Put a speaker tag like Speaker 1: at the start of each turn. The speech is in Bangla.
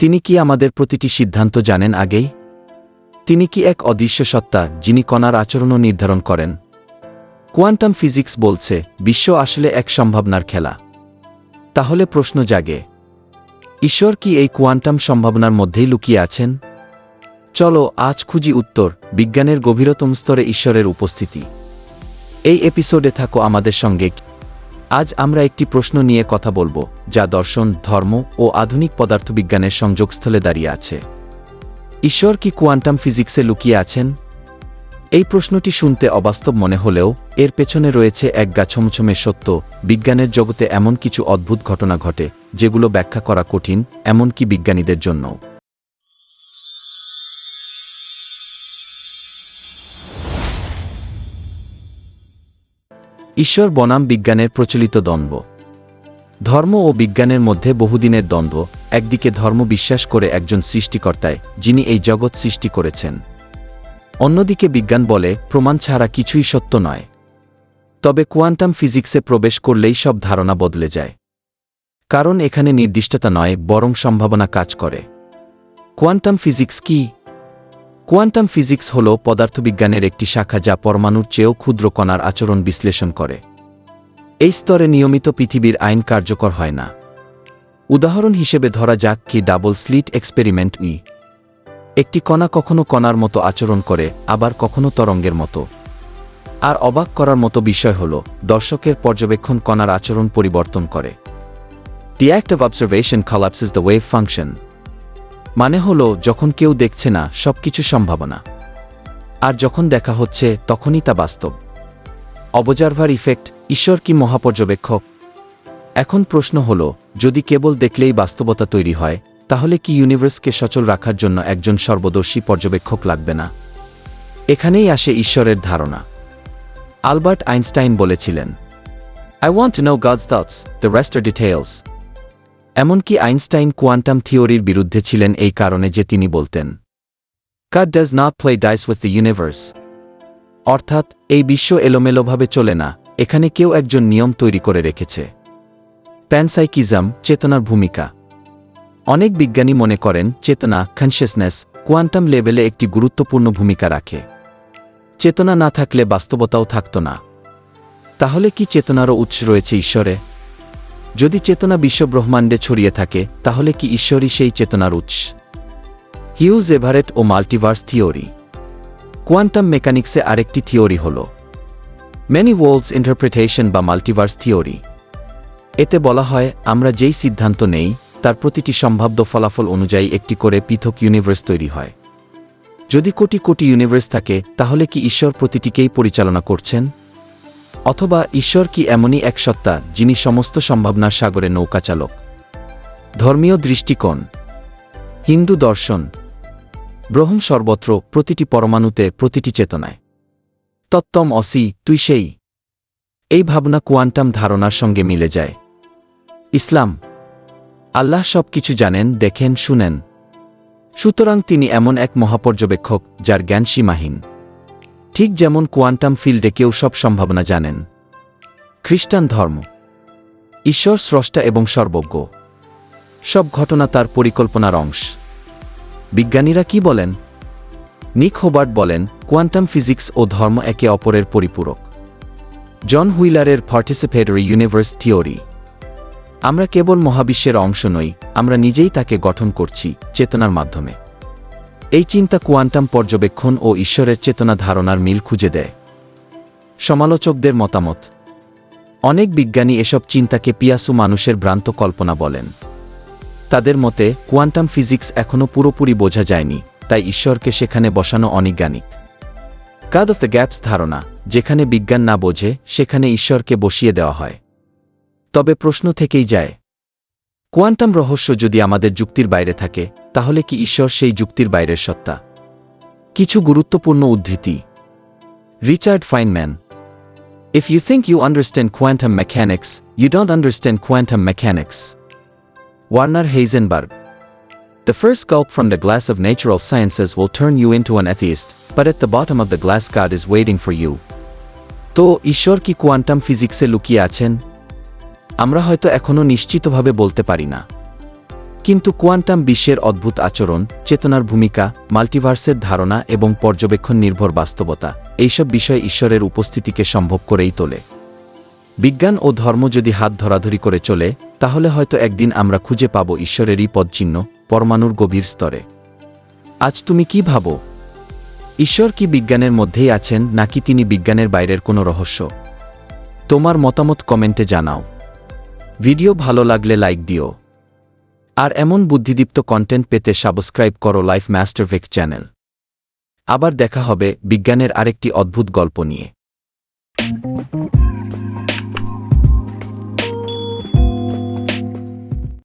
Speaker 1: তিনি কি আমাদের প্রতিটি সিদ্ধান্ত জানেন আগেই? তিনি কি এক অদৃশ্য সত্তা, যিনি কণার আচরণও নির্ধারণ করেন? কোয়ান্টাম ফিজিক্স বলছে, বিশ্ব আসলে এক সম্ভাবনার খেলা। তাহলে প্রশ্ন জাগে। ঈশ্বর কি এই কোয়ান্টাম সম্ভাবনার মধ্যেই লুকিয়ে আছেন? চলো, আজ খুঁজি উত্তর, বিজ্ঞানের গভীরতম স্তরে ঈশ্বরের উপস্থিতি। এই এপিসোডে থাকো আমাদের সঙ্গে আজ আমরা একটি প্রশ্ন নিয়ে কথা বলব, যা দর্শন, ধর্ম ও আধুনিক পদার্থবিজ্ঞানের সংযোগস্থলে দাঁড়িয়ে আছে। ঈশ্বর কি কোয়ান্টাম ফিজিক্সে লুকিয়ে আছেন? এই প্রশ্নটি শুনতে অবাস্তব মনে হলেও, এর পেছনে রয়েছে এক গা ছমছমে সত্য, বিজ্ঞানের জগতে এমন কিছু অদ্ভুত ঘটনা ঘটে, যেগুলো ব্যাখ্যা করা কঠিন, এমনকি বিজ্ঞানীদের জন্যও। ঈশ্বর বনাম বিজ্ঞানের প্রচলিত দ্বন্দ্ব। ধর্ম ও বিজ্ঞানের মধ্যে বহুদিনের দ্বন্দ্ব, একদিকে ধর্ম বিশ্বাস করে একজন সৃষ্টিকর্তায়, যিনি এই জগৎ সৃষ্টি করেছেন। অন্যদিকে বিজ্ঞান বলে, প্রমাণ ছাড়া কিছুই সত্য নয়। তবে কোয়ান্টাম ফিজিক্সে প্রবেশ করলেই সব ধারণা বদলে যায়। কারণ এখানে নির্দিষ্টতা নয়, বরং সম্ভাবনা কাজ করে। কোয়ান্টাম ফিজিক্স কি? কোয়ান্টাম ফিজিক্স হল পদার্থবিজ্ঞানের একটি শাখা যা পরমাণুর চেয়েও ক্ষুদ্র কণার আচরণ বিশ্লেষণ করে। এই স্তরে নিয়মিত পৃথিবীর আইন কার্যকর হয় না। উদাহরণ হিসেবে ধরা যাক কি ডাবল স্লিট এক্সপেরিমেন্ট ই। একটি কণা কখনো কণার মতো আচরণ করে, আবার কখনো তরঙ্গের মতো। আর অবাক করার মতো বিষয় হল, দর্শকের পর্যবেক্ষণ কণার আচরণ পরিবর্তন করে। The act of observation collapses the wave function মানে হল, যখন কেউ দেখছে না, সবকিছু সম্ভাবনা। আর যখন দেখা হচ্ছে, তখনই তা বাস্তব। অবজারভার ইফেক্ট, ঈশ্বর কি মহাপর্যবেক্ষক? এখন প্রশ্ন হল, যদি কেবল দেখলেই বাস্তবতা তৈরি হয়, তাহলে কি ইউনিভার্সকে সচল রাখার জন্য একজন সর্বদর্শী পর্যবেক্ষক লাগবে না? এখানেই আসে ঈশ্বরের ধারণা। আলবার্ট আইনস্টাইন বলেছিলেন I want no thoughts the rest are details এমনকি আইনস্টাইন কোয়ান্টাম থিওরির বিরুদ্ধে ছিলেন এই কারণে যে তিনি বলতেন God does not play dice with the universe অর্থাৎ, এই বিশ্ব এলোমেলোভাবে চলে না, এখানে কেউ একজন নিয়ম তৈরি করে রেখেছে। প্যানসাইকিজম, চেতনার ভূমিকা। অনেক বিজ্ঞানী মনে করেন, চেতনা কনসিয়াসনেস কোয়ান্টাম লেভেলে একটি গুরুত্বপূর্ণ ভূমিকা রাখে। চেতনা না থাকলে বাস্তবতাও থাকত না। তাহলে কি চেতনারও উৎস রয়েছে ঈশ্বরে? যদি চেতনা বিশ্বব্রহ্মাণ্ডে ছড়িয়ে থাকে, তাহলে কি ঈশ্বরই সেই চেতনার উৎস? হিউজ এভারেট ও মাল্টিভার্স থিওরি। কোয়ান্টাম মেকানিক্সে আরেকটি থিওরি হল। মেনি ওয়ার্ল্ডস ইন্টারপ্রিটেশন বা মাল্টিভার্স থিওরি। এতে বলা হয়, আমরা যেই সিদ্ধান্ত নেই, তার প্রতিটি সম্ভাব্য ফলাফল অনুযায়ী একটি করে পৃথক ইউনিভার্স তৈরি হয়। যদি কোটি কোটি ইউনিভার্স থাকে, তাহলে কি ঈশ্বর প্রতিটিকেই পরিচালনা করছেন? অথবা ঈশ্বর কি এমনই এক সত্তা, যিনি সমস্ত সম্ভাবনার সাগরে নৌকা চালক? ধর্মীয় দৃষ্টিকোণ। হিন্দু দর্শন। ব্রহ্ম সর্বত্র প্রতিটি পরমাণুতে প্রতিটি চেতনায়। তত্ত্বম অসি, তুই সেই। এই ভাবনা কোয়ান্টাম ধারণার সঙ্গে মিলে যায়। ইসলাম। আল্লাহ সব কিছু জানেন, দেখেন, শুনেন। সুতরাং তিনি এমন এক মহাপর্যবেক্ষক, যার জ্ঞান সীমাহীন। ঠিক যেমন কোয়ান্টাম ফিল্ডে কেউ সব সম্ভাবনা জানেন। খ্রিস্টান ধর্ম। ঈশ্বর স্রষ্টা এবং সর্বজ্ঞ। সব ঘটনা তার পরিকল্পনার অংশ। বিজ্ঞানীরা কি বলেন? নিক হোবার্ট বলেন, কোয়ান্টাম ফিজিক্স ও ধর্ম একে অপরের পরিপূরক। জন হুইলারের পার্টিসিপেটরি ইউনিভার্স থিওরি। আমরা কেবল মহাবিশ্বের অংশ নই, আমরা নিজেই তাকে গঠন করছি, চেতনার মাধ্যমে। এই চিন্তা কোয়ান্টাম পর্যবেক্ষণ ও ঈশ্বরের চেতনা ধারণার মিল খুঁজে দেয়। সমালোচকদের মতামত, অনেক বিজ্ঞানী এসব চিন্তাকে পিয়াসু মানুষের ভ্রান্ত কল্পনা বলেন। তাদের মতে, কোয়ান্টাম ফিজিক্স এখনও পুরোপুরি বোঝা যায়নি, তাই ঈশ্বরকে সেখানে বসানো অনিজ্ঞানিক। কাদ অফ দ্য গ্যাপস ধারণা, যেখানে বিজ্ঞান না বোঝে, সেখানে ঈশ্বরকে বসিয়ে দেওয়া হয়। তবে প্রশ্ন থেকেই যায় কোয়ান্টাম রহস্য যদি আমাদের যুক্তির বাইরে থাকে তাহলে কি ঈশ্বর সেই যুক্তির বাইরের সত্তা? কিছু গুরুত্বপূর্ণ উদ্ধৃতি। Richard Feynman if you think you understand quantum mechanics you don't understand quantum mechanics Werner Heisenberg The first gulp from the glass of natural sciences will turn you into an atheist, but at the bottom of the glass God is waiting for you. তো ঈশ্বর কি কোয়ান্টাম ফিজিক্সে লুকিয়ে আছেন? আমরা হয়তো এখনও নিশ্চিতভাবে বলতে পারি না। কিন্তু কোয়ান্টাম বিশ্বের অদ্ভুত আচরণ, চেতনার ভূমিকা, মাল্টিভার্সের ধারণা এবং পর্যবেক্ষণ নির্ভর বাস্তবতা, এইসব বিষয় ঈশ্বরের উপস্থিতিকে সম্ভব করেই তোলে। বিজ্ঞান ও ধর্ম যদি হাত ধরাধরি করে চলে, তাহলে হয়তো একদিন আমরা খুঁজে পাব ঈশ্বরেরই পদচিহ্ন, পরমাণুর গভীর স্তরে। আজ তুমি কি ভাবো? ঈশ্বর কি বিজ্ঞানের মধ্যেই আছেন, নাকি তিনি বিজ্ঞানের বাইরের কোনো রহস্য? তোমার মতামত কমেন্টে জানাও। ভিডিও ভালো লাগলে লাইক দিও। আর এমন বুদ্ধিদীপ্ত কন্টেন্ট পেতে সাবস্ক্রাইব করো লাইফ মাস্টারভেক চ্যানেল আবার দেখা হবে বিজ্ঞানের আরেকটি অদ্ভুত গল্প নিয়ে।